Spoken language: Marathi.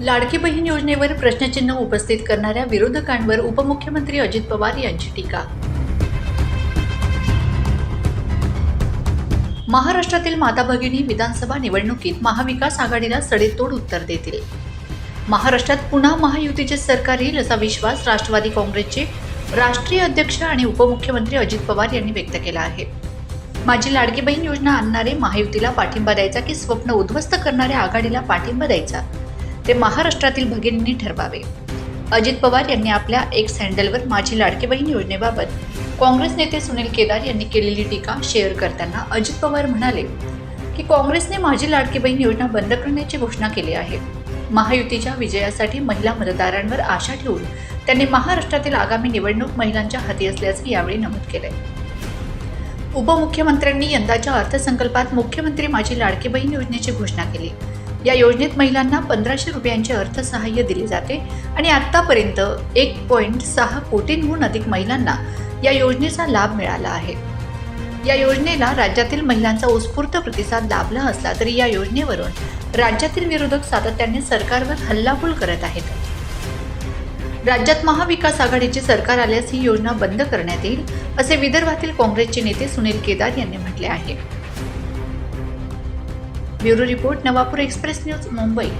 लाडकी बहीण योजनेवर प्रश्नचिन्ह उपस्थित करणाऱ्या विरोधकांवर उपमुख्यमंत्री अजित पवार यांची टीका. महाराष्ट्रातील माता भगिनी विधानसभा निवडणुकीत महाविकास आघाडीला सडेतोड उत्तर देतील. महाराष्ट्रात पुन्हा महायुतीचे सरकार येईल असा विश्वास राष्ट्रवादी काँग्रेसचे राष्ट्रीय अध्यक्ष आणि उपमुख्यमंत्री अजित पवार यांनी व्यक्त केला आहे. माझी लाडकी बहीण योजना आणणारे महायुतीला पाठिंबा द्यायचा की स्वप्न उद्ध्वस्त करणाऱ्या आघाडीला पाठिंबा द्यायचा? ते महाराष्ट्रातील भगिनींनी ठरवावे. अजित पवार यांनी आपल्या एक सँडलवर माझी लाडकी बहीण योजनेबाबत काँग्रेस नेते सुनील केदार यांनी केलेली टीका शेअर करताना अजित पवार म्हणाले की काँग्रेसने माझी लाडकी बहीण योजना बंद करण्याची घोषणा केली आहे. महायुतीच्या विजयासाठी महिला मतदारांवर आशा ठेवून त्यांनी महाराष्ट्रातील आगामी निवडणूक महिलांच्या हाती असल्याचे यावेळी नमूद केले उपमुख्यमंत्र्यांनी यंदाच्या अर्थसंकल्पात मुख्यमंत्री माझी लाडकी बहीण योजनेची घोषणा केली. या योजनेत महिलांना पंधराशे रुपयांचे अर्थसहाय्य दिले जाते आणि आतापर्यंत एक पॉईंट सहा कोटींहून अधिक महिलांना या योजनेचा लाभ मिळाला आहे. या योजनेला राज्यातील महिलांचा उत्स्फूर्त प्रतिसाद लाभला असला तरी या योजनेवरून राज्यातील विरोधक सातत्याने सरकारवर हल्लाबोल करत आहेत. राज्यात महाविकास आघाडीचे सरकार आल्यास ही योजना बंद करण्यात येईल असे विदर्भातील काँग्रेसचे नेते सुनील केदार यांनी म्हटले आहे. Bureau report Navapur express news Mumbai.